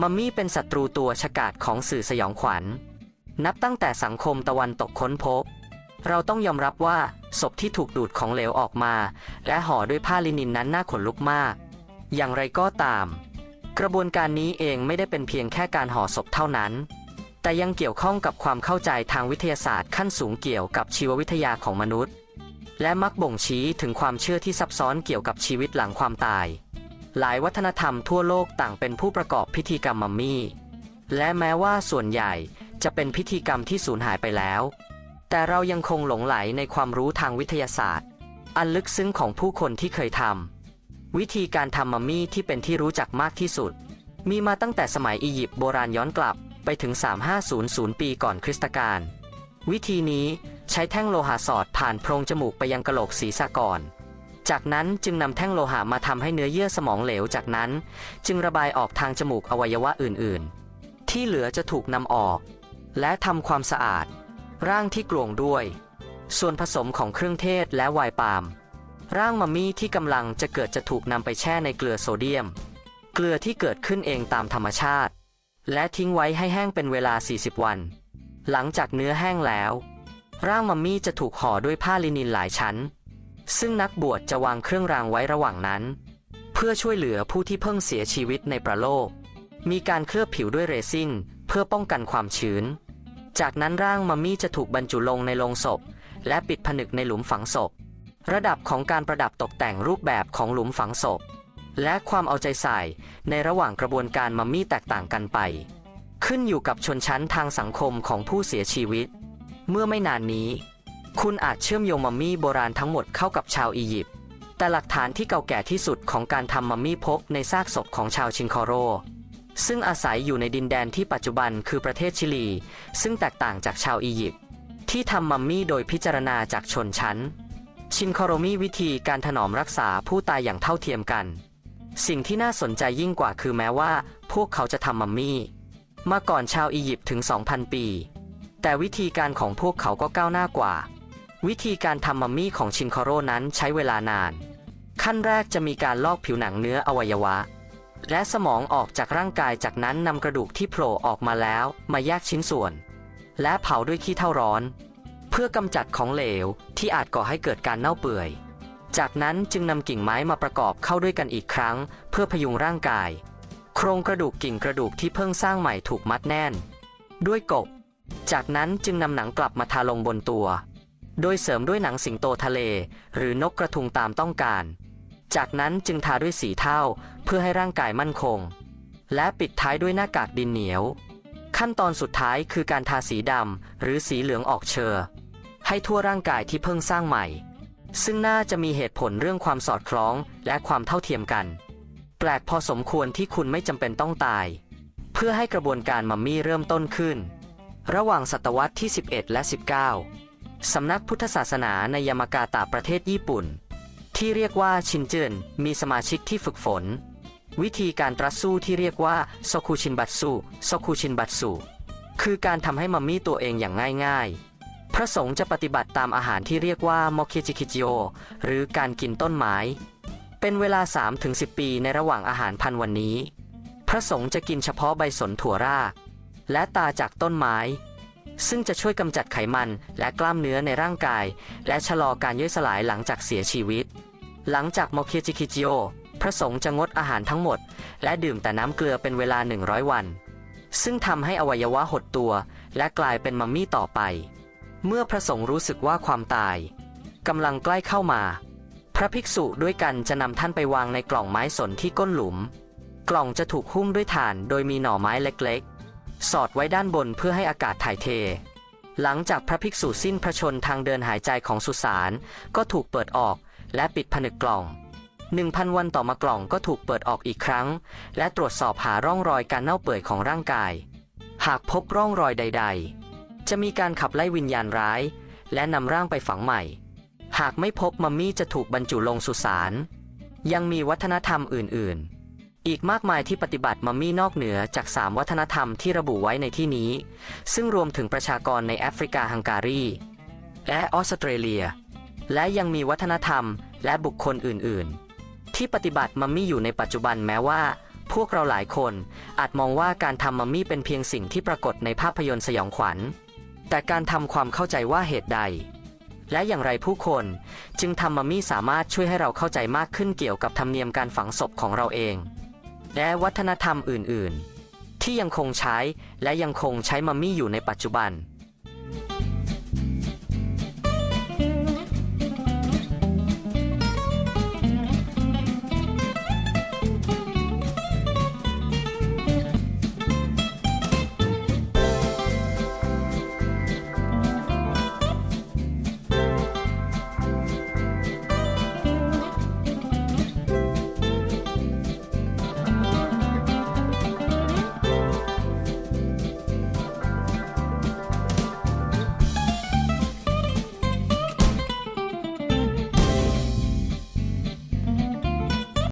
มัมมี่เป็นศัตรูตัวฉกาจของสื่อสยองขวัญ นับตั้งแต่สังคมตะวันตกค้นพบ เราต้องยอมรับว่าศพที่ถูกดูดของเหลวออกมา และห่อด้วยผ้าลินินนั้นน่าขนลุกมาก อย่างไรก็ตาม กระบวนการนี้เองไม่ได้เป็นเพียงแค่การห่อศพเท่านั้น แต่ยังเกี่ยวข้องกับความเข้าใจทางวิทยาศาสตร์ขั้นสูงเกี่ยวกับชีววิทยาของมนุษย์ และมักบ่งชี้ถึงความเชื่อที่ซับซ้อนเกี่ยวกับชีวิตหลังความตาย หลายวัฒนธรรมทั่วโลกต่างเป็นผู้ประกอบพิธีกรรมมัมมี่ และแม้ว่าส่วนใหญ่จะเป็นพิธีกรรมที่สูญหายไปแล้ว แต่เรายังคงหลงไหลในความรู้ทางวิทยาศาสตร์ อันลึกซึ้งของผู้คนที่เคยทำวิธีการทำมัมมี่ที่เป็นที่รู้จักมากที่สุด มีมาตั้งแต่สมัยอียิปต์โบราณย้อนกลับไปถึง 3500 ปีก่อนคริสตกาลวิธีนี้ใช้แท่งโลหะสอดผ่านโพรงจมูกไปยังกะโหลกศีรษะก่อน จากนั้นจึงนำแท่งโลหะมาทำให้เนื้อเยื่อสมองเหลวจากนั้น จึงระบายออกทางจมูกอวัยวะอื่นๆ ที่เหลือจะถูกนำออก และทำความสะอาด ร่างที่กลวงด้วย ส่วนผสมของเครื่องเทศและไวน์ปาล์มร่างมัมมี่ที่กำลังจะเกิดจะถูกนำไปแช่ในเกลือโซเดียม เกลือที่เกิดขึ้นเองตามธรรมชาติ และทิ้งไว้ให้แห้งเป็นเวลา 40 วัน หลังจากเนื้อแห้งแล้ว ร่างมัมมี่จะถูกห่อด้วยผ้าลินินหลายชั้น ซึ่งนักบวชจะวางเครื่องรางไว้ระหว่างนั้น เพื่อช่วยเหลือผู้ที่เพิ่งเสียชีวิตในประโลก มีการเคลือบผิวด้วยเรซินเพื่อป้องกันความชื้น จากนั้นร่างมัมมี่จะถูกบรรจุลงในโลงศพ และปิดผนึกในหลุมฝังศพ ระดับของการประดับตกแต่งรูปแบบของหลุมฝังศพ และความเอาใจใส่ในระหว่างกระบวนการมัมมี่แตกต่างกันไป ขึ้นอยู่กับชนชั้นทางสังคมของผู้เสียชีวิต เมื่อไม่นานนี้ คุณอาจเชื่อมโยงมัมมี่โบราณทั้งหมดเข้ากับชาวอียิปต์ แต่หลักฐานที่เก่าแก่ที่สุดของการทำมัมมี่พบในซากศพของชาวชินคอโร ซึ่งอาศัยอยู่ในดินแดนที่ปัจจุบันคือประเทศชิลี ซึ่งแตกต่างจากชาวอียิปต์ที่ทำมัมมี่โดยพิจารณาจากชนชั้น ชินคอโรมีวิธีการถนอมรักษาผู้ตายอย่างเท่าเทียมกัน สิ่งที่น่าสนใจยิ่งกว่าคือแม้ว่า พวกเขาจะทำมัมมี่มาก่อนชาวอียิปต์ถึง 2,000 ปี แต่วิธีการของพวกเขาก็ก้าวหน้ากว่า วิธีการทำมัมมี่ของชินคอโรนั้นใช้เวลานาน ขั้นแรกจะมีการลอกผิวหนังเนื้ออวัยวะ และสมองออกจากร่างกายจากนั้นนำกระดูกที่โผล่ออกมาแล้วมาแยกชิ้นส่วน และเผาด้วยขี้เถ้าร้อน เพื่อกำจัดของเหลวที่อาจก่อให้เกิดการเน่าเปื่อย จากนั้นจึงนำกิ่งไม้มาประกอบเข้าด้วยกันอีกครั้ง เพื่อพยุงร่างกาย โครงกระดูกกิ่งกระดูกที่เพิ่งสร้างใหม่ถูกมัดแน่น ด้วยกบ จากนั้นจึงนำหนังกลับมาทาลงบนตัว โดยเสริมด้วยหนังสิงโตทะเล หรือนกกระทุงตามต้องการ จากนั้นจึงทาด้วยสีเทาเพื่อให้ร่างกายมั่นคง และปิดท้ายด้วยหน้ากากดินเหนียว ขั้นตอนสุดท้ายคือการทาสีดำหรือสีเหลืองออกเชอให้ทั่วร่างกายที่เพิ่งสร้างใหม่ ซึ่งน่าจะมีเหตุผลเรื่องความสอดคล้องและความเท่าเทียมกัน แปลกพอสมควรที่คุณไม่จำเป็นต้องตาย เพื่อให้กระบวนการมัมมี่เริ่มต้นขึ้น ระหว่างศตวรรษที่ 11 และ 19 สำนักพุทธศาสนาในยามากาตะประเทศญี่ปุ่น ที่เรียกว่าชินเจินมีสมาชิกที่ฝึกฝน วิธีการตรัสสู้ที่เรียกว่าโซคุชินบัตสุโซคุชินบัตสุคือการทำให้มัมมี่ตัวเองอย่างง่ายๆ พระสงฆ์จะปฏิบัติตามอาหารที่เรียกว่าโมเคจิคิจิโอหรือการกินต้นไม้ เป็นเวลา 3-10 ปีในระหว่างอาหารพันวันนี้ พระสงฆ์จะกินเฉพาะใบสนถั่วราก และตาจากต้นไม้ ซึ่งจะช่วยกำจัดไขมันและกล้ามเนื้อในร่างกาย และชะลอการย่อยสลายหลังจากเสียชีวิต หลังจากโมเคจิคิจิโอพระสงฆ์จะงดอาหารทั้งหมด และดื่มแต่น้ำเกลือเป็นเวลา 100 วัน ซึ่งทำให้อวัยวะหดตัว และกลายเป็นมัมมี่ต่อไป เมื่อพระสงฆ์รู้สึกว่าความตายกำลังใกล้เข้ามา พระภิกษุด้วยกันจะนำท่านไปวางในกล่องไม้สนที่ก้นหลุม กล่องจะถูกหุ้มด้วยถ่านโดยมีหน่อไม้เล็กๆ สอดไว้ด้านบนเพื่อให้อากาศถ่ายเท หลังจากพระภิกษุสิ้นพระชนทางเดินหายใจของสุสานก็ถูกเปิดออกและปิดผนึกกล่อง1,000 วันต่อมากล่องก็ถูกเปิดออกอีกครั้ง และตรวจสอบหาร่องรอยการเน่าเปื่อยของร่างกาย หากพบร่องรอยใด ๆ จะมีการขับไล่วิญญาณร้าย และนำร่างไปฝังใหม่ หากไม่พบมัมมี่จะถูกบรรจุลงสุสานยังมีวัฒนธรรมอื่น ๆ อีกมากมายที่ปฏิบัติมัมมี่นอกเหนือจาก 3 วัฒนธรรมที่ระบุไว้ในที่นี้ ซึ่งรวมถึงประชากรในแอฟริกาฮังการี และออสเตรเลีย และยังมีวัฒนธรรมและบุคคลอื่น ๆ ที่ปฏิบัติมัมมี่อยู่ในปัจจุบันแม้ว่า พวกเราหลายคนอาจมองว่าการทำมัมมี่เป็นเพียงสิ่งที่ปรากฏในภาพยนตร์สยองขวัญ แต่การทำความเข้าใจว่าเหตุใดและอย่างไรผู้คนจึงทำมัมมี่สามารถช่วยให้เราเข้าใจมากขึ้นเกี่ยวกับธรรมเนียมการฝังศพของเราเอง และวัฒนธรรมอื่นๆ ที่ยังคงใช้และยังคงใช้มัมมี่อยู่ในปัจจุบัน